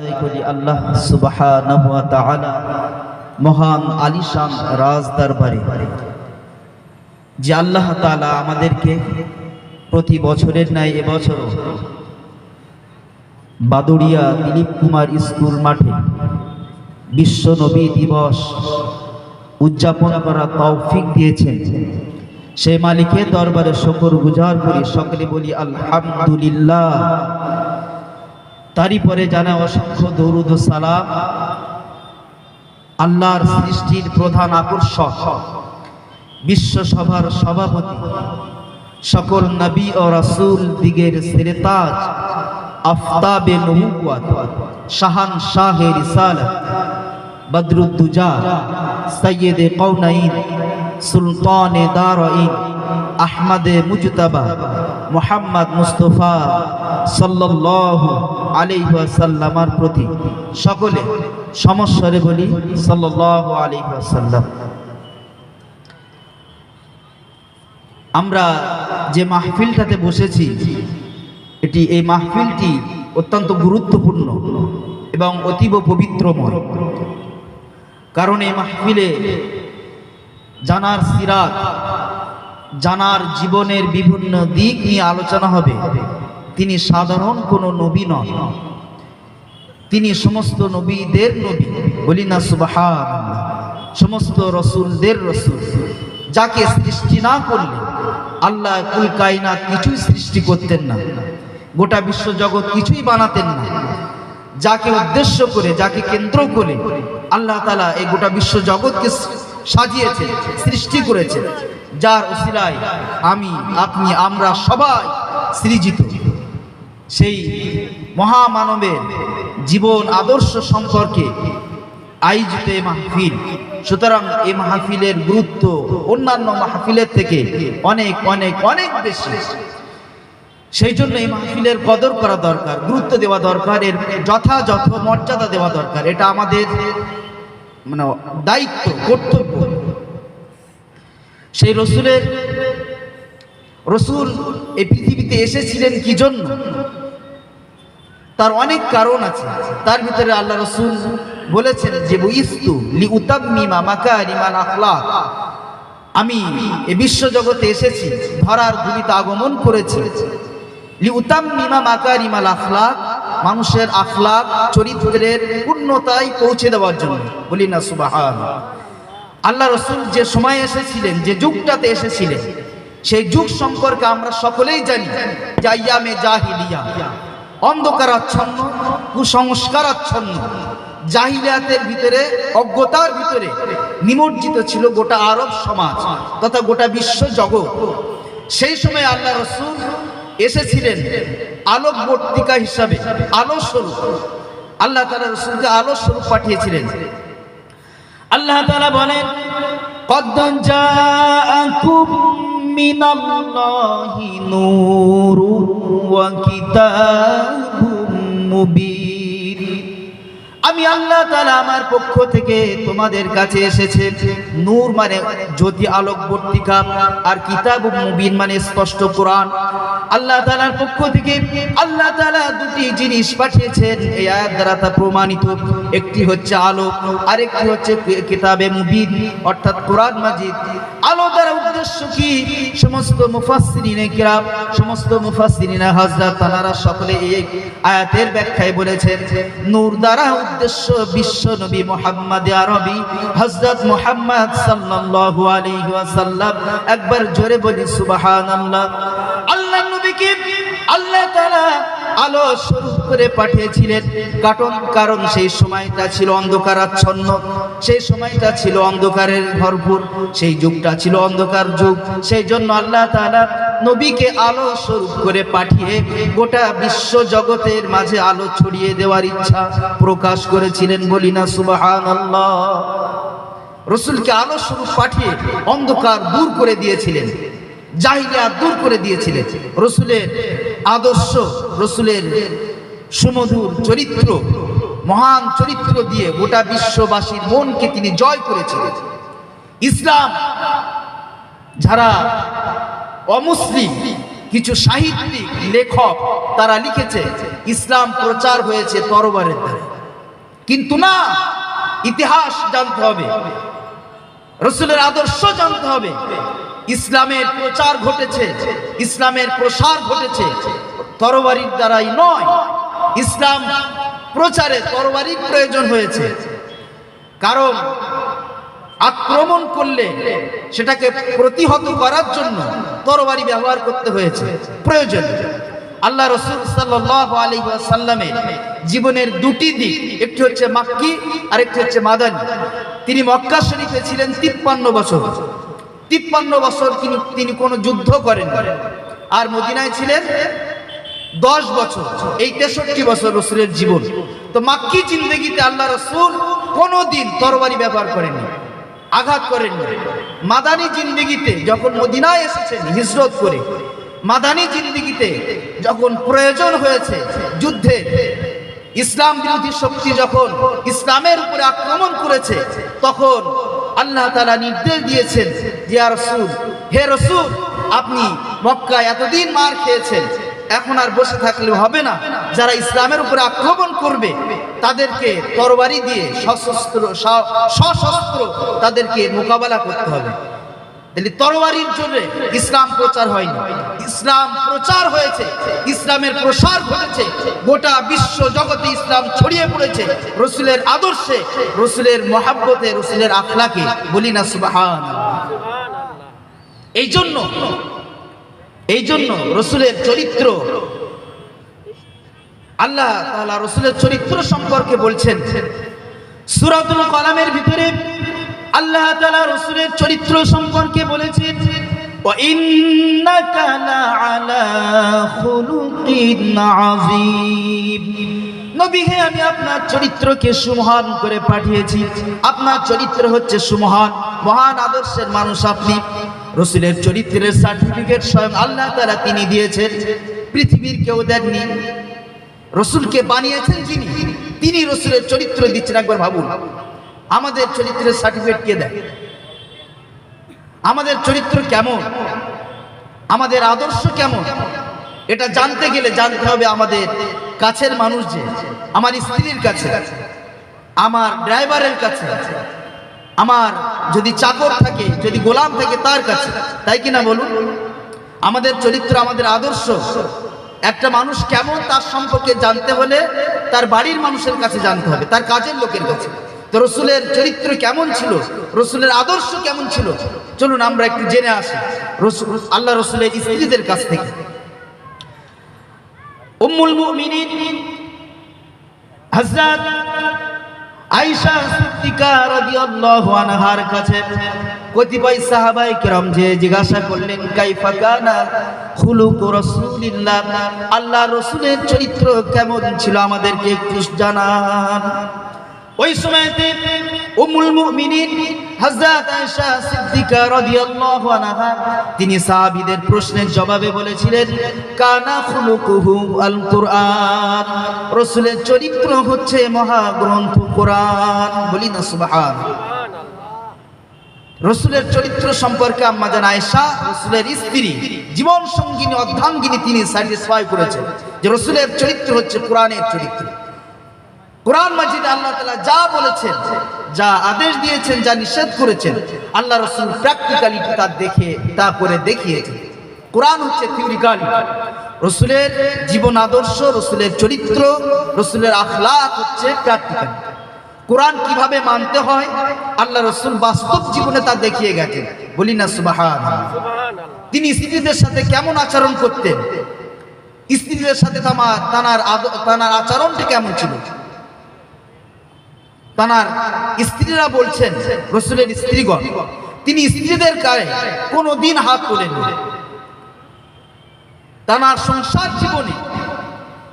আল্লাহ সুবহানাহু মহান আলিশান রাজ দরবারে, যে আল্লাহ তাআলা আমাদেরকে প্রতি বছরের ন্যায় এবছর বাদুড়িয়া দিলীপ কুমার স্কুল মাঠে বিশ্ব নবী দিবস উদযাপন করা তৌফিক দিয়েছেন। সে মালিকের দরবারে শকর গুজার করি, সকলে বলি আলহামদুলিল্লাহ। তারই পরে জানা অসংখ্য দরুদ সালাম। আল্লাহর সৃষ্টির প্রধান আকর্ষক, বিশ্ব সভার সভাপতি, সকল নবী ও রাসূল দিগের সিরতাজ, আফতাবে নবুওয়াত, শাহান শাহে রিসালাত বদরুদ্দুজা সৈয়দে কৌনাইন সুলতানে দারাইন, আহমদে মুজতবা, মোহাম্মদ মুস্তফা সাল্লাল্লাহু আলাইহি ওয়াসাল্লামার প্রতি সকলে সমস্বরে বলি সাল্লাল্লাহু আলাইহি ওয়াসাল্লাম। আমরা যে মাহফিলটাতে বসেছি, এটি, এই মাহফিলটি অত্যন্ত গুরুত্বপূর্ণ এবং অতীব পবিত্রময়। কারণ এই মাহফিলে জানার সিরাত, জানার জীবনের বিভিন্ন দিক নিয়ে আলোচনা হবে। তিনি সাধারণ কোনো নবী নন। তিনি সমস্ত নবীদের নবী। বলি না সুবাহান সমস্ত রসুলদের রসুল। যাকে সৃষ্টি না করলে আল্লাহ কুল কায়নাত কিছুই সৃষ্টি করতেন না। গোটা বিশ্ব জগৎ কিছুই বানাতেন না। যাকে উদ্দেশ্য করে, যাকে কেন্দ্র করে আল্লাহ তালা এই গোটা বিশ্ব জগৎকে সাজিয়েছে, সৃষ্টি করেছে। যার ওসিলায় আমি, আপনি, আমরা সবাই সৃজিত। সেই মহামানবের জীবন আদর্শ সম্পর্কে আয়োজিত এই মাহফিল। সুতরাং এই মাহফিলের গুরুত্ব অন্যান্য মাহফিলের থেকে অনেক অনেক অনেক বেশি। সেই জন্য এই মাহফিলের কদর করা দরকার, গুরুত্ব দেওয়া দরকার, এর যথাযথ মর্যাদা দেওয়া দরকার। এটা আমাদের মানে দায়িত্ব, কর্তব্য। সেই রসুলের রসুল এই পৃথিবীতে এসেছিলেন কি জন্য? তার অনেক কারণ আছে। তার ভিতরে আল্লাহ রসুল বলেছেন যে লি আমি এ বিশ্ব জগতে এসেছি, ধরার ভূমিতে আগমন করেছি। লি উতাম মিমা উতাম্মিমা মাকারিমাল আখলাক, মানুষের আখলাক, চরিত্রের পূর্ণতায় পৌঁছে দেওয়ার জন্য। বলি না সুবাহান আল্লাহ রসুল যে সময় এসেছিলেন, যে যুগটাতে এসেছিলেন সেই যুগ সম্পর্কে আমরা সকলেই জানি জাইয়ামে জাহিলিয়া অন্ধকারাচ্ছন্ন, কুসংস্কারাচ্ছন্ন, জাহিলিয়াতের ভিতরে, অজ্ঞতার ভিতরে নিমজ্জিত ছিল গোটা আরব সমাজ তথা গোটা বিশ্ব জগৎ। সেই সময় আল্লাহ রসুল এসেছিলেন আলোকবর্তিকা হিসাবে আলো স্বরূপ আল্লাহ তালা রসুলকে আলো স্বরূপ পাঠিয়েছিলেন। আল্লাহ তালা বলেন, কদ্দন জাআকুম মিনাল্লাহি নূরুন ওয়া কিতাবুম মুবিন। আমি আল্লাহ তালা আমার পক্ষ থেকে তোমাদের কাছে এসেছে। নূর মানে জ্যোতি আলোকবর্তিকা আর কিতাব মুবিন মানে স্পষ্ট কোরআন। আল্লাহ তাআলার পক্ষ থেকে আল্লাহ তালা দুটি জিনিস পাঠিয়েছেন। এই আয়াত দ্বারা তা প্রমাণিত। একটি হচ্ছে আলো আরেকটি হচ্ছে কিতাবে মুবিন, অর্থাৎ কোরআন মাজিদ। আলো দ্বারা উদ্দেশ্য কি? সমস্ত মুফাসসিরিনে কিরাম, সমস্ত মুফাসসিরিনে হাজরা তানারা সকলে এই আয়াতের ব্যাখ্যায় বলেছেন, নূর দ্বারা উদ্দেশ্য বিশ্ব নবী মুহাম্মদ আরবি হযরত মুহাম্মদ সাল্লাল্লাহু আলাইহি ওয়াসাল্লাম। একবার জোরে বলি, সুবহানাল্লাহ। আল্লাহ নবীকে আল্লাহ তাআলা আলো স্বরূপ করে পাঠিয়েছিলেন। কারণ কারণ সেই সময়টা ছিল অন্ধকারাচ্ছন্ন। সেই সময়টা ছিল অন্ধকারের ভরপুর। সেই যুগটা ছিল অন্ধকার যুগ। সেই জন্য আল্লাহ তাআলা নবীকে আলো স্বরূপ করে পাঠিয়ে গোটা বিশ্ব জগতের মাঝে আলো ছড়িয়ে দেওয়ার ইচ্ছা প্রকাশ করেছিলেন বলি না, সুবহানাল্লাহ। রসুলকে আলো স্বরূপ পাঠিয়ে অন্ধকার দূর করে দিয়েছিলেন, জাহিলিয়া দূর করে দিয়েছিলেন। রসুলের আদর্শ, রসুলের সুমধুর চরিত্র, মহান চরিত্র দিয়ে গোটা বিশ্ববাসীর মনকে তিনি জয় করেছিলেন। ইসলাম, যারা অমুসলিম, কিছু সাহিত্যিক, লেখক তারা লিখেছে, ইসলাম প্রচার হয়েছে তরবারের দ্বারা। কিন্তু না, ইতিহাস জানতে হবে, রসুলের আদর্শ জানতে হবে, ইসলামের প্রচার ঘটেছে, ইসলামের প্রসার ঘটেছে, তরবারির দ্বারাই নয়, ইসলাম প্রচারে তরবারির প্রয়োজন হয়েছে। কারণ আক্রমণ করলে সেটাকে প্রতিহত করার জন্য তরবারি ব্যবহার করতে হয়েছে। প্রয়োজন। আল্লাহ রসুল আলী সাল্লামের জীবনের দুটি দিক, একটি হচ্ছে মাক্কি আর একটি হচ্ছে মাদানী। তিনি মক্কা শরীফে ছিলেন তিপ্পান্ন বছর। তিপ্পান্ন বছর তিনি তিনি কোনো যুদ্ধ করেন। আর মদিনায় ছিলেন দশ বছর, এই তেষট্টি বছর রসুলের জীবন। তো মাক্কি জিন্দগিতে আল্লাহ রসুল কোনোদিন তরবারি ব্যবহার করেননি। আঘাত করেননি মাদানী জিন্দগিতে যখন মদিনায় এসেছেন হিজরত করে, মাদানী জিন্দগিতে যখন প্রয়োজন হয়েছে যুদ্ধে, ইসলাম বিরোধী শক্তি যখন ইসলামের উপরে আক্রমণ করেছে, তখন আল্লাহ তালা নির্দেশ দিয়েছেন যে আর রসুল, হে রসুল, আপনি মক্কায় এতদিন মার খেয়েছেন এখন আর বসে থাকলে হবে না। যারা ইসলামের উপরে আক্রমণ করবে, তাদেরকে তরবারি দিয়ে সশস্ত্র সশস্ত্র তাদেরকে মোকাবেলা করতে হবে। তরবারির জন্য ইসলাম প্রচার হয়নি। ইসলাম প্রচার হয়েছে, ইসলামের প্রসার ঘটেছে, গোটা বিশ্ব জগতে ইসলাম ছড়িয়ে পড়েছে। রসুলের আদর্শে, রসুলের মহাব্বতে, রসুলের আখলাকে বলি না সুবাহান এই জন্য এই জন্য রসুলের চরিত্র, আল্লাহ তাআলা রসুলের চরিত্র সম্পর্কে বলছেন, সুরাতুল কলামের ভিতরে আল্লাহ তালা রসুলের চরিত্র সম্পর্কে বলেছেন আমি আপনার চরিত্রকে সুমহান করে পাঠিয়েছি। আপনার চরিত্র হচ্ছে সুমহান, মহান আদর্শের মানুষ আপনি। রসুলের চরিত্রের সার্টিফিকেট স্বয়ং আল্লাহ তারা তিনি দিয়েছেন। পৃথিবীর কেউ দেননি। রসুলকে বানিয়েছেন যিনি, তিনি রসুলের চরিত্র দিচ্ছেন একবার ভাবুন। আমাদের চরিত্রের সার্টিফিকেট কে দেয়? আমাদের চরিত্র কেমন? আমাদের আদর্শ কেমন? এটা জানতে গেলে জানতে হবে আমাদের কাছের মানুষ যে, আমার স্ত্রীর কাছে, আমার ড্রাইভারের কাছে আমার যদি চাকর থাকে, যদি গোলাম থাকে তার কাছে, তাই কিনা বলুন? আমাদের চরিত্র, আমাদের আদর্শ, একটা মানুষ কেমন তার সম্পর্কে জানতে হলে তার বাড়ির মানুষের কাছে জানতে হবে, তার কাজের লোকের কাছে। তো রসুলের চরিত্র কেমন ছিল? রসুলের আদর্শ কেমন ছিল? চলুন আমরা একটু জেনে আসি। আল্লাহ রসুলের স্ত্রীদের কাছ থেকে। উম্মুল মুমিনিন, হযরত আয়েশা সিদ্দিকা রাদিয়াল্লাহু আনহার কাছে কতিপয় সাহাবাই কেরাম যে জিজ্ঞাসা করলেন, কাইফা কানা খুলুক রাসূলিল্লাহ? আল্লাহ রসুলের চরিত্র কেমন ছিল আমাদেরকে একটু জানান। ওই সময়তে উম্মুল মুমিনিন হযরত আয়েশা সিদ্দিকা রাদিয়াল্লাহু আনহা, তিনি সাহাবীদের প্রশ্নের জবাবে বলেছিলেন, কানা খুলুকুহু আল কুরআন রাসূলের চরিত্র হচ্ছে মহাগ্রন্থ কোরআন। বলি না সুবহান রসুলের চরিত্র সম্পর্কে আম্মা জান আয়েশা, রসুলের স্ত্রী জীবন সঙ্গিনী অর্ধাঙ্গিনী তিনি স্যাটিসফাই করেছেন। যে রসুলের চরিত্র হচ্ছে কোরআনের চরিত্র। কোরআন মাজিদ আল্লাহ তালা যা বলেছেন, যা আদেশ দিয়েছেন, যা নিষেধ করেছেন, আল্লাহ রসুল প্র্যাকটিক্যালি তা দেখে, তা করে দেখিয়েছেন। কোরআন হচ্ছে থিওরিক্যালি রসুলের জীবন আদর্শ, রসুলের চরিত্র, রসুলের আখলাক হচ্ছে প্র্যাকটিক্যাল কোরআন কীভাবে মানতে হয়, আল্লাহ রসুল বাস্তব জীবনে তা দেখিয়ে গেছেন। বলি না সুবাহান তিনি স্ত্রীদের সাথে কেমন আচরণ করতেন? স্ত্রীদের সাথে তানার তানার আচরণটি কেমন ছিল? তানার স্ত্রীরা বলছেন, রসুলের স্ত্রীগণ, তিনি স্ত্রীদের গায়ে কোনো দিন হাত তোলেন তানার সংসার জীবনে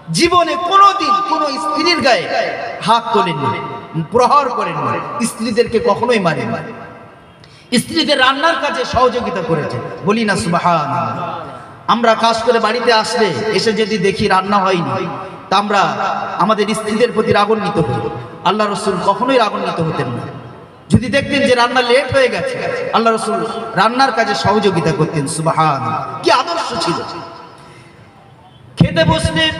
জীবনে কোনোদিন কোনো স্ত্রীর গায়ে হাত তোলেননি প্রহার করেন স্ত্রীদেরকে কখনোই মারেন স্ত্রীদের রান্নার কাজে সহযোগিতা করেছে বলি না সুবাহান আমরা কাজ করে বাড়িতে আসলে এসে যদি দেখি রান্না হয়নি তা আমরা আমাদের স্ত্রীদের প্রতি রাগান্বিত হই। আল্লাহ রসুল কখনোই রাগান্বিত হতেন না। যদি দেখতেন যে রান্না লেট হয়ে গেছে, আল্লাহ রসুল রান্নার কাজে সহযোগিতা করতেন, সুবাহান। কি আদর্শ ছিল। খেতে বসলে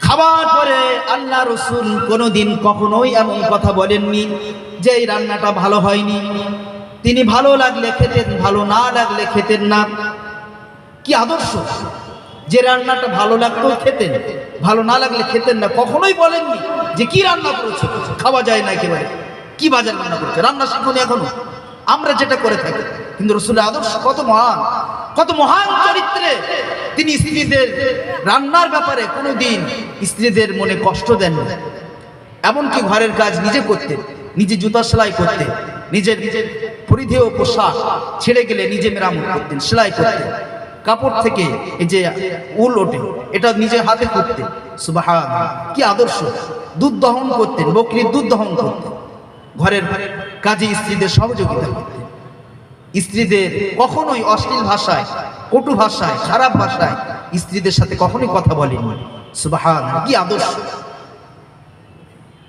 খাবার পরে আল্লাহ রসুল কোনোদিন কখনোই এমন কথা বলেননি যে এই রান্নাটা ভালো হয়নি। তিনি ভালো লাগলে খেতেন, ভালো না লাগলে খেতেন না। কি আদর্শ। যে রান্নাটা ভালো লাগতো খেতেন, ভালো না লাগলে খেতেন না। কখনোই বলেননি যে কি রান্না করেছ? খাওয়া যায় না একেবারে। কি বাজার রান্না করেছে? রান্না শিখুন এখনও। আমরা যেটা করে থাকি, কিন্তু রসুলের আদর্শ কত মহান কত মহান চরিত্রে তিনি স্ত্রীদের রান্নার ব্যাপারে কোনোদিন স্ত্রীদের মনে কষ্ট দেন না। এমনকি ঘরের কাজ নিজে করতেন নিজে জুতা সেলাই করতেন নিজের নিজের পরিধেয় পোশাক ছেড়ে গেলে নিজে মেরামত করতেন, সেলাই করতেন। কাপড় থেকে এই যে উল ওঠে, এটা নিজের হাতে করতেন সুবাহান কি আদর্শ। দুধ দহন করতেন বকরির দুধ দহন করতেন ঘরের কাজে স্ত্রীদের সহযোগিতা করতেন স্ত্রীদের কখনোই অশ্লীল ভাষায়, কটু ভাষায়, খারাপ ভাষায় স্ত্রীদের সাথে কখনোই কথা বলেনি সুবাহান কি আদর্শ।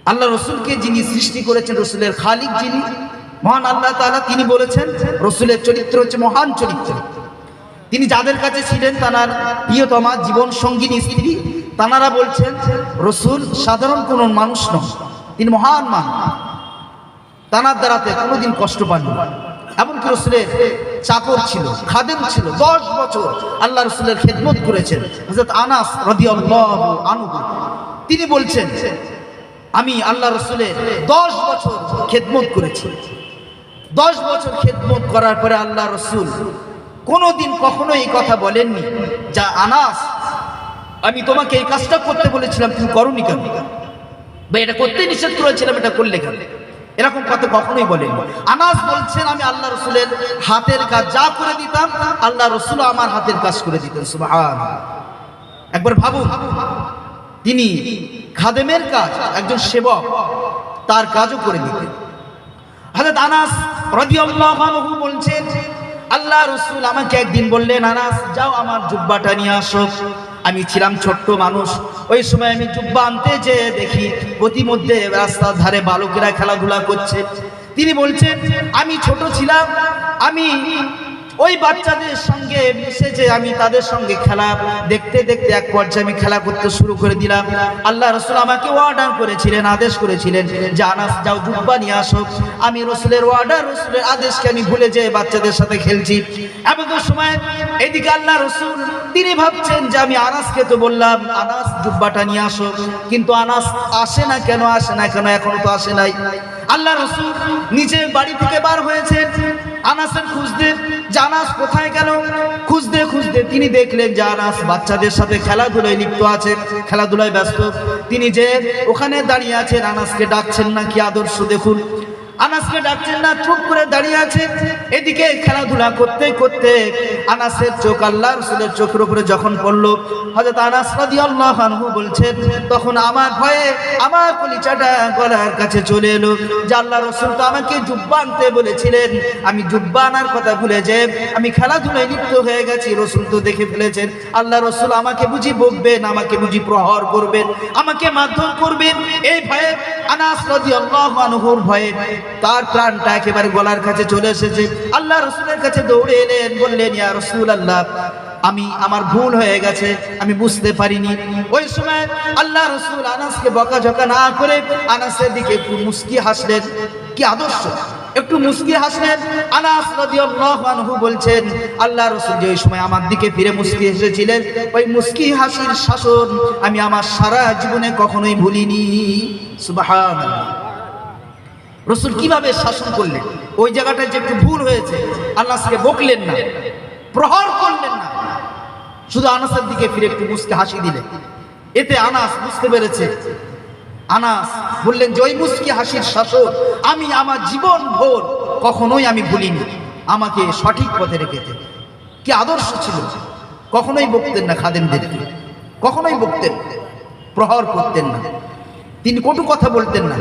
আল্লাহ রসুলকে যিনি সৃষ্টি করেছেন, রসুলের খালিক যিনি, মহান আল্লাহ তাআলা তিনি বলেছেন, রসুলের চরিত্র হচ্ছে মহান চরিত্র। তিনি যাদের কাছে ছিলেন তানার প্রিয়তমা জীবন সঙ্গিনী স্ত্রী, তানারা বলছেন, রসুল সাধারণ কোন মানুষ নন। তিনি মহান মান। তানার দ্বারাতে কোনোদিন কষ্ট পাননি। এমনকি রসুলের চাকর ছিল, খাদেম ছিল, দশ বছর আল্লাহ রসুলের খেদমত করেছেন। হজরত আনাস রদিয়াল্লাহু আনহু। তিনি বলছেন, আমি আল্লাহ রসুলের দশ বছর খেদমত করেছি। দশ বছর খেদমত করার পরে আল্লাহ রসুল কোনোদিন কখনো এই কথা বলেননি, যা আনাস, আমি তোমাকে এই কাজটা করতে বলেছিলাম, তুমি করনি কেন? বা এটা করতে নিষেধ করেছিলাম, এটা করলে কেন? এরকম কথা কখনোই বলেনি আনাস বলছেন, আমি আল্লাহ রসুলের হাতের কাজ যা করে দিতাম, আল্লাহ রসুল আমার হাতের কাজ করে দিতেন, সুবহান। একবার ভাবুন, তিনি খাদেমের কাজ, একজন সেবক, তার কাজও করে দিতেন। হযরত আনাস আনহু বলছেন আল্লাহ রসুল আমাকে একদিন বললেন, আনাস, যাও আমার জুব্বাটা নিয়ে আসো। আমি ছিলাম ছোট্ট মানুষ। ওই সময় আমি জুব্বা আনতে যেয়ে দেখি প্রতিমধ্যে রাস্তার ধারে বালকেরা খেলাধুলা করছে। তিনি বলছেন, আমি ছোট ছিলাম, আমি ওই বাচ্চাদের সঙ্গে মিশে যে আমি তাদের সঙ্গে খেলা দেখতে দেখতে এক পর্যায়ে আমি খেলা করতে শুরু করে দিলাম। আল্লাহ রসুল আমাকে অর্ডার করেছিলেন, আদেশ করেছিলেন যে, আনাস, যাও জুব্বা নিয়ে আসো। আমি রসুলের অর্ডার রসুলের আদেশকে আমি ভুলে যেয়ে বাচ্চাদের সাথে খেলছি। এমন সময় এদিকে আল্লাহ রসুল, তিনি ভাবছেন যে, আমি আনাসকে তো বললাম, আনাস, জুব্বাটা নিয়ে আসো। কিন্তু আনাস আসে না কেন, আসে না কেন, এখনও তো আসে নাই। আল্লাহ রসুল নিজে বাড়ি থেকে বার হয়েছেন। আনাসের খুঁজতে, জানাস কোথায় গেল? খুঁজতে খুঁজতে তিনি দেখলেন যে আনাস বাচ্চাদের সাথে খেলাধুলায় লিপ্ত আছে, খেলাধুলায় ব্যস্ত। তিনি যে ওখানে দাঁড়িয়ে আছেন, আনাসকে ডাকছেন না কি আদর্শ দেখুন। আনাসকে ডাকছেন না, চুপ করে দাঁড়িয়ে আছে। এদিকে খেলাধুলা করতে করতে আনাসের চোখ, আল্লাহ রসুলের চোখের উপরে যখন পড়ল, হযরত আনাস রাদিয়াল্লাহু আনহু বলছেন, তখন আমার ভয়ে আমার কলিচাটা গলার কাছে চলে এলো। যে আল্লাহ রসুল তো আমাকে জুব্বা আনতে বলেছিলেন, আমি জুব্বা আনার কথা ভুলে যে আমি খেলাধুলায় লিপ্ত হয়ে গেছি। রসুল তো দেখে ফেলেছেন, আল্লাহ রসুল আমাকে বুঝি বকবেন, আমাকে বুঝি প্রহর করবেন, আমাকে মাধ্যম করবেন। এই ভয়ে আনাস রাদিয়াল্লাহু আনহুর ভয়ে তার প্রাণটা একেবারে গলার কাছে চলে এসেছে। আল্লাহ রসুলের কাছে দৌড়ে এলেন, বললেন, ইয়া রসুল আল্লাহ আমি, আমার ভুল হয়ে গেছে, আমি বুঝতে পারিনি। ওই সময় আল্লাহ রসুল আনাসকে বকাঝকা না করে আনাসের দিকে একটু মুস্কি হাসলেন। কি আদর্শ? একটু মুস্কি হাসলেন। আনাস রাদিয়াল্লাহু বলছেন, আল্লাহ রাসূল যে ওই সময় আমার দিকে ফিরে মুস্কি হেসেছিলেন, ওই মুস্কি হাসির শাসন আমি আমার সারা জীবনে কখনোই ভুলিনি। সুবহানাল্লাহ। রসুল কীভাবে শাসন করলেন? ওই জায়গাটায় যে একটু ভুল হয়েছে, আল্লাহকে বকলেন না, প্রহর করলেন না। শুধু আনাসের দিকে ফিরে একটু মুসকে হাসি দিলেন। এতে আনাস বুঝতে পেরেছে, আনাস বললেন, যে ওই মুসকি হাসির শাসক আমি আমার জীবন ভোর কখনোই আমি ভুলিনি। আমাকে সঠিক পথে রেখেতে কি আদর্শ ছিল? কখনোই বকতেন না খাদেমদেরকে। কখনোই বকতেন প্রহর করতেন না। তিনি কটু কথা বলতেন না।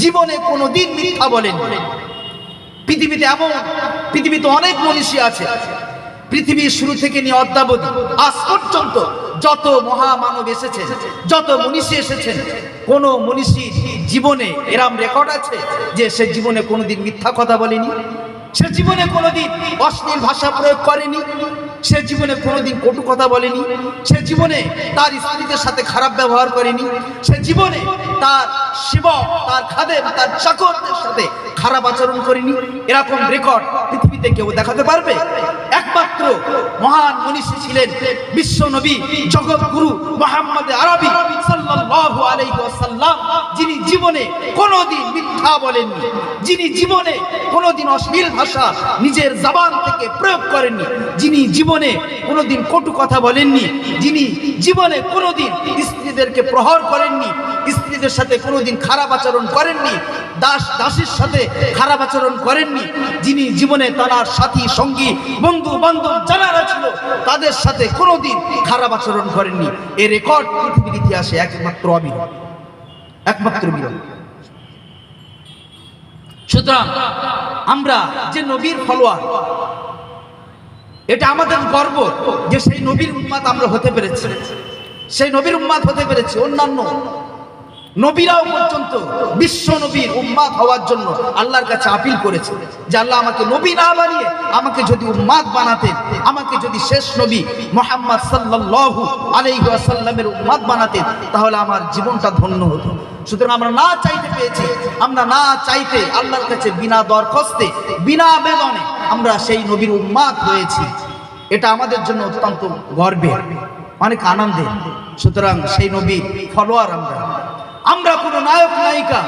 জীবনে কোনো দিন মিথ্যা বলেন পৃথিবীতে এমন, পৃথিবীতে অনেক মনীষী আছে। পৃথিবীর শুরু থেকে নিয়ে অদ্যাবধি, আজ পর্যন্ত যত মহামানব এসেছেন, যত মনীষী এসেছেন, কোন মনীষী জীবনে এরাম রেকর্ড আছে যে সে জীবনে কোনোদিন মিথ্যা কথা বলেনি? সে জীবনে কোনোদিন অশ্লীল ভাষা প্রয়োগ করেনি? সে জীবনে কোনোদিন কটু কথা বলেনি, সে জীবনে তার স্ত্রীদের সাথে খারাপ ব্যবহার করেনি, সে জীবনে তার শিব তার খাদেম, তার চাকরদের সাথে খারাপ আচরণ করেনি। এরকম রেকর্ড পৃথিবীতে কেউ দেখাতে পারবে? একমাত্র মহান মনীষী ছিলেন বিশ্ব নবী জগৎ গুরু মোহাম্মদ আরবি সাল্লাল্লাহু আলাইহি ওয়াসাল্লাম, যিনি জীবনে কোনোদিন মিথ্যা বলেননি, যিনি জীবনে কোনোদিন অশ্লীল ভাষা নিজের জবান থেকে প্রয়োগ করেননি, যিনি জীবনে কোনোদিন কটু কথা বলেননি, যিনি জীবনে কোনোদিন স্ত্রীদেরকে প্রহর করেননি স্ত্রীদের সাথে কোনোদিন খারাপ আচরণ করেননি, দাস দাসীর সাথে খারাপ আচরণ করেননি, যিনি জীবনে তার সাথী, সঙ্গী, বন্ধু, বান্ধব যারা ছিল তাদের সাথে কোনোদিন খারাপ আচরণ করেননি। এ রেকর্ড পৃথিবীর ইতিহাসে একমাত্র অবিরল একমাত্র বিরল সুতরাং আমরা যে নবীর ফলোয়ার, এটা আমাদের গর্ব যে সেই নবীর উন্মাদ আমরা হতে পেরেছি। সেই নবীর উন্মাদ হতে পেরেছি অন্যান্য নবীরাও পর্যন্ত বিশ্ব নবীর উম্মাদ হওয়ার জন্য আল্লাহর কাছে আপিল করেছে যে আল্লাহ আমাকে নবী না বানিয়ে আমাকে যদি উম্মাদ বানাতেন, আমাকে যদি শেষ নবী মোহাম্মদ সাল্লাল্লাহু আলাইহি ওয়াসাল্লামের উম্মাদ বানাতেন, তাহলে আমার জীবনটা ধন্য হতো। সুতরাং আমরা না চাইতে পেয়েছি আমরা না চাইতে আল্লাহর কাছে বিনা দরখাস্তে, বিনা বেদনে আমরা সেই নবীর উম্মাদ হয়েছি। এটা আমাদের জন্য অত্যন্ত গর্বের, অনেক আনন্দের। সুতরাং সেই নবীর ফলোয়ার আমরা আমরা কোনো নায়ক নায়িকা,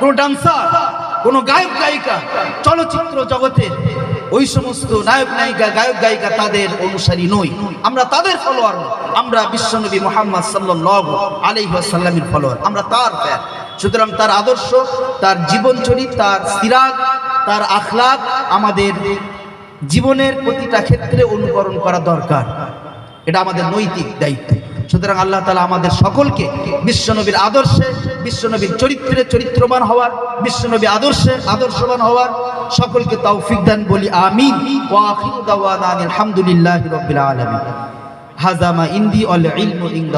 কোনো ডান্সার কোনো গায়ক গায়িকা, চলচ্চিত্র জগতের ওই সমস্ত নায়ক নায়িকা, গায়ক গায়িকা তাদের অনুসারী নই। আমরা তাদের ফলোয়ার আমরা বিশ্বনবী মোহাম্মদ সাল্লাল্লাহু আলাইহি ওয়াসাল্লামের ফলোয়ার আমরা তার ফ্যান সুতরাং তার আদর্শ, তার জীবনচরিত, তার সিরাত, তার আখলাক আমাদের জীবনের প্রতিটা ক্ষেত্রে অনুকরণ করা দরকার। এটা আমাদের নৈতিক দায়িত্ব। সুতরাং আল্লাহ তালা আমাদের সকলকে বিশ্বনবীর আদর্শে, বিশ্বনবীর চরিত্রে চরিত্রবান হওয়ার, বিশ্বনবী আদর্শে আদর্শবান হওয়ার সকলকে তৌফিক দান বলি, আমিন। আলহামদুলিল্লাহ হাজামা ইন্দি অল ইন্দ